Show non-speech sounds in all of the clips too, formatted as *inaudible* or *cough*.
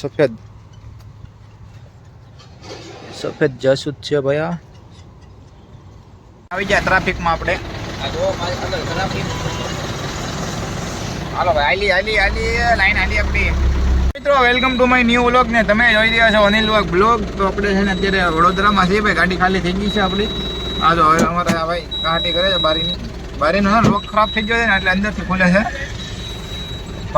સફેદ સફેદ જાસૂદ છે આ આવી જાય ટ્રાફિકમાં આપણે. હાલો ભાઈ આલી આલી આલી લાઈન આલી આપણી. મિત્રો welcome to my new vlog ને તમે જોઈ રહ્યા છો અનિલ વ્લોગ બ્લોગ તો આપણે છે ને અત્યારે વડોદરામાં છીએ ભાઈ, ગાડી ખાલી થઈ ગઈ છે આપણી. આ જો હવે અમારે ભાઈ કાટી કરે છે બારીની. બારીનો લોક ખરાબ થઈ ગયો છે ને એટલે અંદરથી ખુલે છે.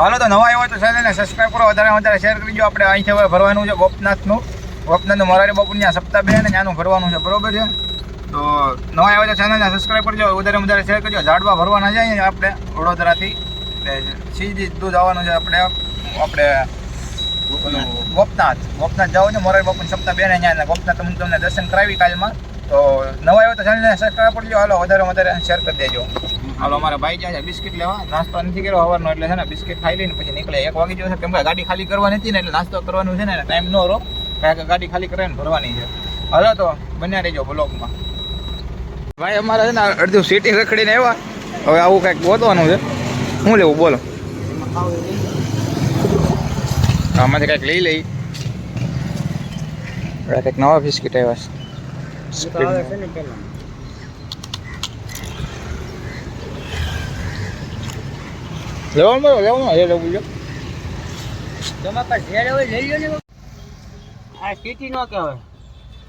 તો હાલો તો નવા આવ્યો તો ચેનલને સબસ્ક્રાઈબ કરો. વધારે વધારે શેર કરજો આપણે અહીંથી હવે ભરવાનું છે ગોપનાથનું. ગોપનાથનું મોરારી બાપુ ત્યાં સપ્તાહ બે અને ત્યાંનું ભરવાનું છે. બરોબર છે? તો નવા આવ્યો તો ચેનલને સબસ્ક્રાઈબ કરજો. વધારે વધારે શેર કરજો. ઝાડવા ભરવાના છે આપણે વડોદરાથી. સીધી દૂધ આવવાનું છે આપણે. આપણે ગોપનાથ. ગોપનાથ જાઓ છે મોરારી બાપુની સપ્તાહ બે ને અહીંયા. ગોપનાથ તમને તમને દર્શન કરાવી કાલમાં. તો નવા આવ્યો તો ચેનલને સબસ્ક્રાઈબ કરજો. હાલો, વધારે વધારે શેર કરી દેજો. હાલો, અમારા ભાઈ જાય છે બિસ્કિટ લેવા. નાસ્તો નથી કર્યો સવારનો એટલે છે ને બિસ્કિટ ખાઈ લઈને પછી નીકળે એક વાગી જશે કેમ કે ગાડી ખાલી કરવાની હતી ને એટલે નાસ્તો કરવાનું છે ને ટાઈમ ન રહો કારણ કે ગાડી ખાલી કરીને ભરવાની છે. હાલો તો, બન્યા રહેજો બ્લોગમાં. ભાઈ, અમારે છે ને અડધું સીટી રખડીને આવ્યા. હવે આવું કંઈક ગોતવાનું છે. શું લેવું, બોલો. આમાંથી કંઈક લઈ લઈ. કંઈક નવા બિસ્કિટ આવ્યા છે. લેવાનું બોલો લેવાનું એ લેવું જો તમે પાસે ઝેર હોય લઈ લો ને આ સિટી નો કહેવાય.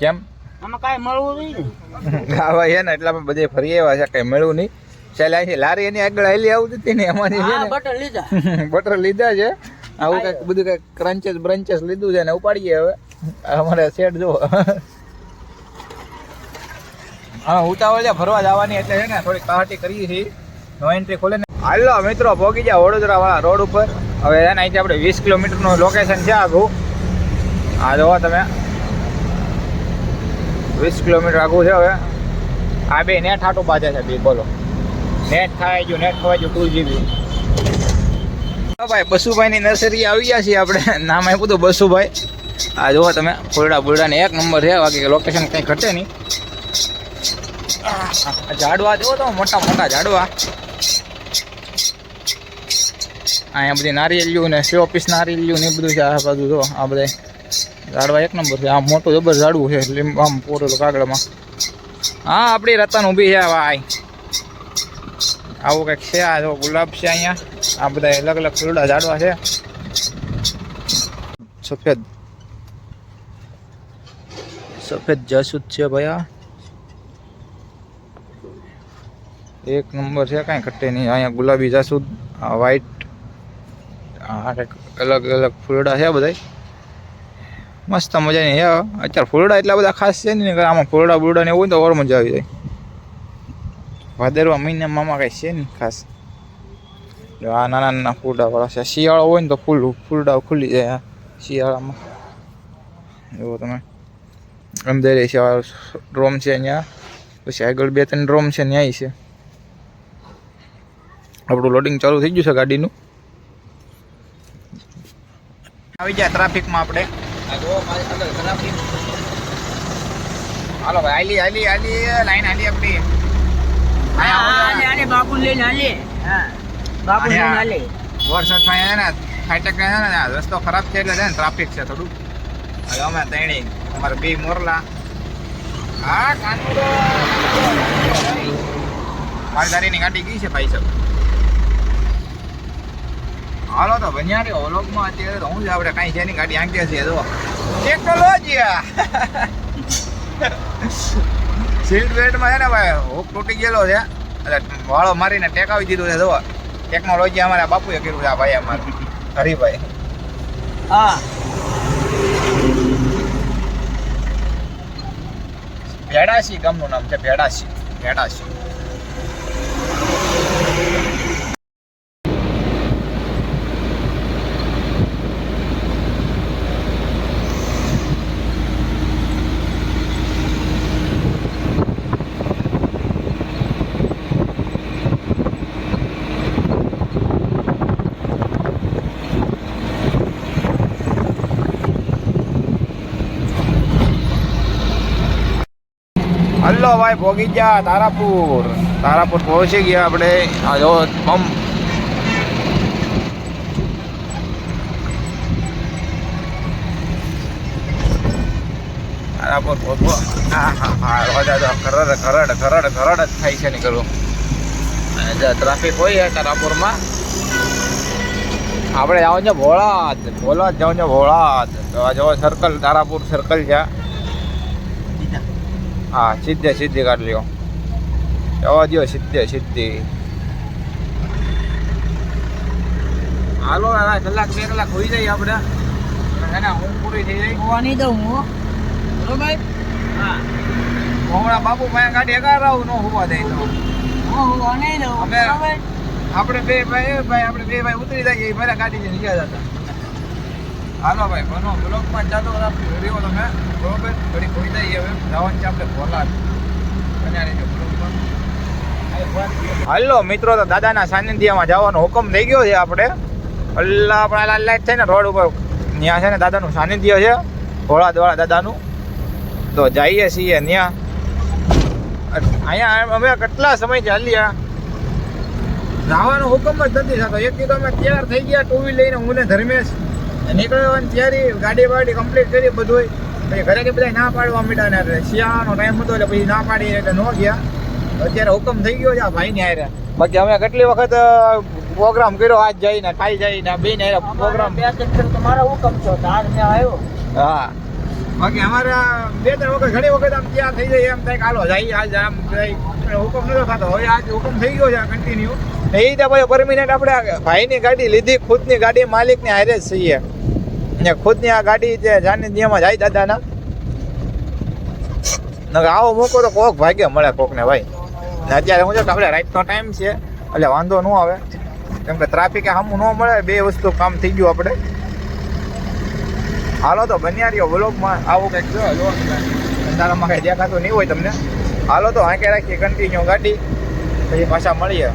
કેમ? આમાં કાંઈ મળવું નહીં આવા છે ને એટલા બધે ફરી આવ્યા છે કઈ મળવું નહીં. ચાલે અહીંથી લારી એની આગળ હાલી આવતી હતી ને એમાંથી છે બટર લીધા. *laughs* બટર લીધા છે. આવું કંઈક બધું કંઈક ક્રંચેસ બ્રંચેસ લીધું છે ને ઉપાડીએ હવે. અમારે સેટ જો હા ઉતાવળ છે ફરવા જવાની એટલે છે ને થોડી કહાટી કરીએ છીએ. નો એન્ટ્રી ખોલે ને. હાલો મિત્રો પહોંચી ગયા વડોદરા વાળા રોડ ઉપર. હવે એના અહીંથી આપણે વીસ કિલોમીટરનું લોકેશન છે આઘું આ જોવો તમે. વીસ કિલોમીટર આખું છે હવે. આ બે નેટ હાટું બાજે છે બે, બોલો. નેટ ખાઈ ગયું નેટ ખવાઈ ગયું ટુ જીબી ભાઈ, બસુભાઈની નર્સરી આવી ગયા છીએ આપણે. નામ આપ્યું હતું બસુભાઈ. આ જુઓ તમે ફૂલડા ફૂલડાને એક નંબર છે, બાકી લોકેશન કંઈ ઘટે નહીં. ઝાડવા જુઓ તો મોટા મોટા ઝાડવા. અહીંયા બધી નારિયેલિયું ને સો નારિયેલિયું ને એ બધું છે આ બાજુ જો, આ બધા ઝાડવા એક નંબર છે. આ મોટું જબર ઝાડવું છે લીંબ આમ પોરેલું કાગળમાં. હા, આપણી રતન ઊભી છે ભાઈ. આવું કંઈક છે આ જો ગુલાબ છે અહીંયા. આ બધા અલગ અલગ ફૂલડા ઝાડવા છે. સફેદ. સફેદ જાસૂદ છે ભાઈ આ. એક નંબર છે, કાંઈ ઘટે નહીં. અહીંયા ગુલાબી જાસૂદ, આ વ્હાઈટ કંઈક અલગ અલગ ફૂલડા છે બધા મસ્ત મજાની છે અત્યારે ફૂલડા એટલા બધા ખાસ છે ને આમાં ફૂલડા બુલડા ને હોય તો ઓર મજા આવી જાય. ભાદરવા મહિનામાં આમાં કાંઈ છે નહીં ખાસ. આ નાના નાના ફૂલડા વાળા છે. શિયાળો હોય ને તો ફૂલ ફૂલડા ખુલી જાય શિયાળામાં. જુઓ તમે. અંદર છે ડ્રોમ છે અહીંયા. પછી આગળ બે, ત્રણ ડ્રોમ છે, ન્યાય છે. આપણું લોડિંગ ચાલુ થઈ ગયું છે ગાડીનું. આવી જાય ટ્રાફિકમાં આપણે. આ જો મારી અંદર ટ્રાફિક હાલો ભાઈ આલી આલી આલી લાઈન આલી આપણી. આલે આલે બાપુ લઈને હા. બાપુ લઈને. હાલે. વરસાદમાં છે ને ફાટક છે ને રસ્તો ખરાબ છે એટલે છે ને ટ્રાફિક છે થોડું. હવે અમે તેણી અમારે બી મોરલા. હા મારી ગાડીની ગાડી ગઈ છે ભાઈ સાહેબ. હાલો તો બન્યા રે ઓલોકમાં અત્યારે તો હું જ આપણે કાંઈ છે નહીં ગાડી આંકે છે જો ટેકનોલોજી સીટ બેલ્ટમાં છે ને ભાઈ હુક તૂટી ગયેલો છે. એટલે વાળો મારીને ટેકાવી દીધું છે જો ટેકનોલોજી અમારા બાપુએ કર્યું છે આ ભાઈ અમારે. હરીભાઈ. હા. ભેડાસી ગામનું નામ છે ભેડાસી. ભેડાસી. હેલો ભાઈ, ભોગી ગયા, તારાપુર. તારાપુર પહોંચી ગયા આપણે. આ જો તારાપુર પહોંચવો હા હા હા રોજા તો ખરડ ખરડ ખરડ ખરડ જ થાય છે નીકળવું ટ્રાફિક હોય તારાપુરમાં, આપણે જાવ છે ભોળાત ભોળાત જાવ છે ભોળાત તો આ જો સર્કલ તારાપુર સર્કલ છે. હા સીધે સીધી કાઢ લ્યો. જવા દો સીધે સીધી. હાલો દાદા કલાક બે કલાક હોઈ જાય આપણે એના ઊંઘ પૂરી થઈ જાય. હોવા નહીં દઉં હું બરોબર? હા. હમણાં બાપુ પાસે ગાડી એગાર આવું ન હોવા દે તો. હું હોવા નહીં દઉં અમે- આપણે બે ભાઈ ભાઈ આપણે બે ભાઈ ઉતરી જાય એ મારા ગાડી હતા. જતા હાલો ભાઈ, બનો. બ્લોકમાં ચાલો રહ્યો તમે બરોબર ઘડી ખોઈ જઈએ હવે. જવાનું છે આપણે ભોલા હાલો, મિત્રો, તો દાદાના સાનિધ્યમાં જવાનો હુકમ થઈ ગયો છે આપણે. અલ્લા આપણા લાઈટ છે ને રોડ ઉપર. ત્યાં છે ને દાદાનું સાનિધ્ય છે ભોળા દ્વારા દાદાનું. તો જઈએ છીએ ત્યાં અહીંયા અમે કેટલા સમય ચાલ્યા જવાનો હુકમ જ નથી થતો. એક દી અમે તૈયાર થઈ ગયા ટુ વ્હીલ લઈને હું ને ધર્મેશ. નીકળવાની તૈયારી ગાડી બાડી કમ્પ્લીટ કરી બધું પછી ઘરે બધા ના પાડવા માંડ્યા ને શિયાળાનો ટાઈમ હતો એટલે પછી ના પાડી એટલે ન ગયા. અત્યારે હુકમ થઈ ગયો છે આ ભાઈ ને હારે. બાકી અમે કેટલી વખત પ્રોગ્રામ કર્યો આજ જઈને કાલ જઈને બે ને પ્રોગ્રામ તો મારા હુકમ છો. આજ મેં આવ્યો. હા. બાકી અમારે બે, ત્રણ વખત, ઘણી વખત આમ ત્યાં થઈ જાય, એમ થાય કે હાલો, જાય આજ આમ જાય હુકમ નતો થતો. હવે આજ હુકમ થઈ ગયો છે કન્ટિન્યુ એ રીતે પછી પરમિનન્ટ આપણે ભાઈની ગાડી લીધી, ખુદની ગાડી માલિકની હારે જ છીએ. ને ખુદની આ ગાડી જે જાની નિયમમાં જાય દાદાના. આવો મોકો તો કોક ભાગ્ય મળે કોકને ભાઈ. ને અત્યારે હું જો આપણે રાઈટનો ટાઈમ છે, એટલે વાંધો ન આવે. કેમ કે ટ્રાફિકે સામું ન મળે, બે વસ્તુ કામ થઈ ગયું આપણે. હાલો તો બન્યા રહ્યો વ્લોગમાં આવું કંઈક જો જો અંધારામાં કંઈ દેખાતું નહીં હોય તમને હાલો તો હાંકે રાખીએ કન્ટિન્યુ ગાડી પછી પાછા મળીએ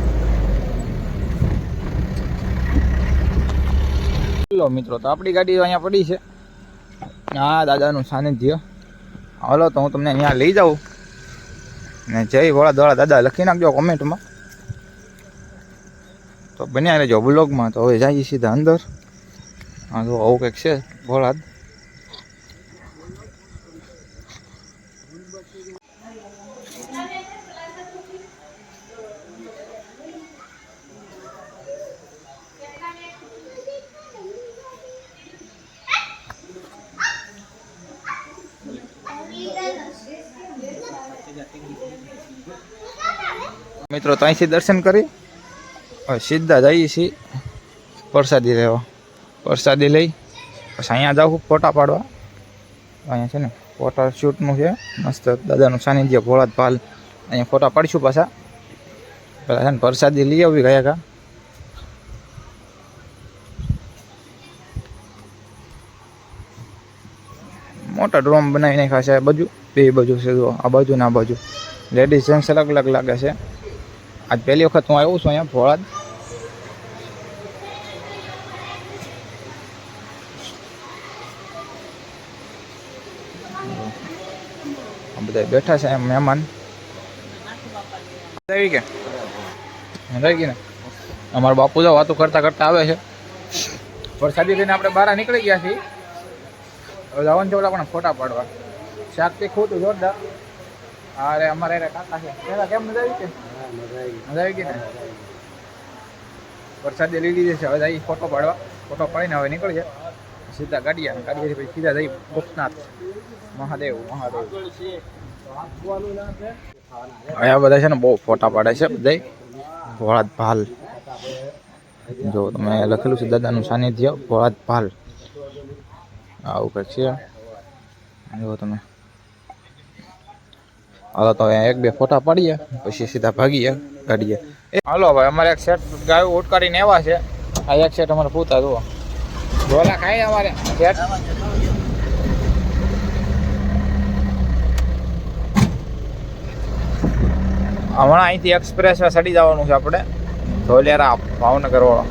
લો મિત્રો તો આપણી ગાડી તો અહીંયા પડી છે હા દાદાનું સાનિધ્ય હાલો તો હું તમને અહીંયા લઈ જાઉં ને જય ભોળા દોળા દાદા લખી નાખજો કોમેન્ટમાં તો બન્યા રહેજો બ્લોગમાં તો હવે જઈએ સીધા અંદર હા તો આવું કંઈક છે ભોળા મિત્રો તો અહીંથી દર્શન કરી હવે સીધા જઈએ છીએ પ્રસાદી લેવા. પ્રસાદી લઈ પછી અહીંયા જાઉં ફોટા પાડવા. અહીંયા છે ને, ફોટા શૂટનું છે. મસ્ત દાદાનું સાનિધ્ય ભોળાત પાલ અહીંયા ફોટા પાડીશું પાછા. પેલા છે ને, પ્રસાદી લઈ આવી ગયા કા. મોટા ડ્રોમ બનાવી નાખ્યા છે બાજુ. બે બાજુ છે આ બાજુ ને આ બાજુ. લેડીઝ જેન્ટ્સ અલગ અલગ લાગે છે. આજ પહેલી વખત હું આવ્યો છું અહીંયા ફોળાદ બધા બેઠા છે એમ મહેમાન. આવી કે રહી ગઈ ને? અમારા બાપુ જો વાતો કરતા કરતા આવે છે. વરસાદી થઈને આપણે બહાર નીકળી ગયા છીએ. હવે જવાનું છે પણ ફોટા પાડવા. શાક તે ખોટું જોરદાર. અરે અમારે કાકા છે. કેમ મજા આવી કે? વરસાદે લઈ લીધી છે. હવે જઈ ફોટો પાડવા. ફોટો પાડીને હવે નીકળીએ. સીધા ગાડીએ ગાડીએ પછી સીધા જઈ ભૂતનાથ મહાદેવ મહાદેવ. અહીંયા બધા છે ને બહુ ફોટા પાડે છે બધા ભોળાદ ભાલ જો તમે લખેલું છે દાદાનું સાનિધ્ય ભોળાત ભાલ આવું છે. જો તમે હાલો તો એક બે ફોટા પાડીએ, પછી સીધા ભાગીએ, ગાડીએ. હાલો ભાઈ અમારે એક સેટ ગાયું ઉટકારીને એવા છે. આ એક સેટ અમારે પૂતા, જુઓ. ઢોલા ખાઈ અમારે. સેટ હમણાં અહીંથી એક્સપ્રેસ સડી જવાનું છે આપણે. ધોલેરા ભાવનગર વાળો.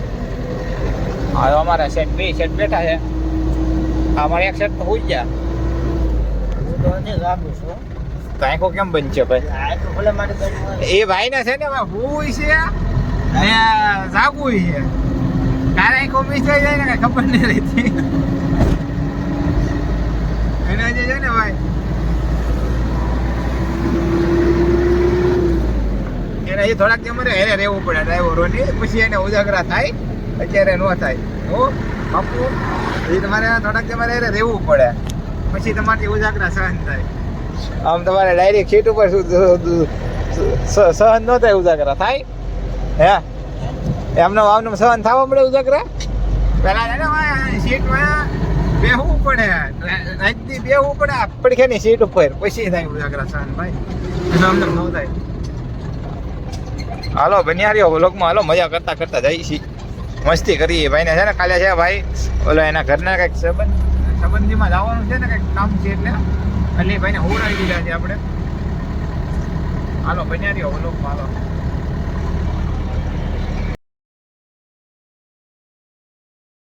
તો અમારા સેટ બે સેટ બેઠા છે. આ અમારે એક સેટ તો હોઈ ગયા. હજી છું. તો આંખો કેમ બનશે ભાઈ? એ ભાઈ ને છે ને હુંય છે ને જાગું છે. કારે આંખો મિસાઈ જાય ને ખબર નહીં રહેતી. એને જે છે ને ભાઈ? એને એ થોડાક દી અમારે હેરે રહેવું પડે ડ્રાઈવરોની. પછી એને ઉજાગરા થાય અત્યારે ન થાય. હો બાપુ એ તમારે થોડાક દી અમારે હેરે રહેવું પડે. પછી તમારી ઉજાગરા સહન થાય. આમ તમારે ડાયરેક્ટ સીટ ઉપર સહન ન થાય ઉજાગરા. થાય? હે? એમનો આમનો સહન થવા મળે ઉજાગરા? ને સીટમાં બેહવું પડે. રાતથી બેહવું પડે. પડખેની સીટ ઉપર. પછી થાય ઉજાગરા સહન, ભાઈ. એનો અમને ન થાય. હાલો, બનિયારીઓ, વ્લોગમાં હાલો, મજા કરતા કરતા જઈ છી મસ્તી કરીએ. ભાઈને છે ને કાલે છે ભાઈ, ઓલો એના ઘરના કંઈક સંબંધ સંબંધીમાં જવાનું છે ને કંઈક કામ છે એટલે. એ ભાઈને હોવડાવી દીધા છે આપણે. હાલો રહ્યો વ્લોગમાં હાલો.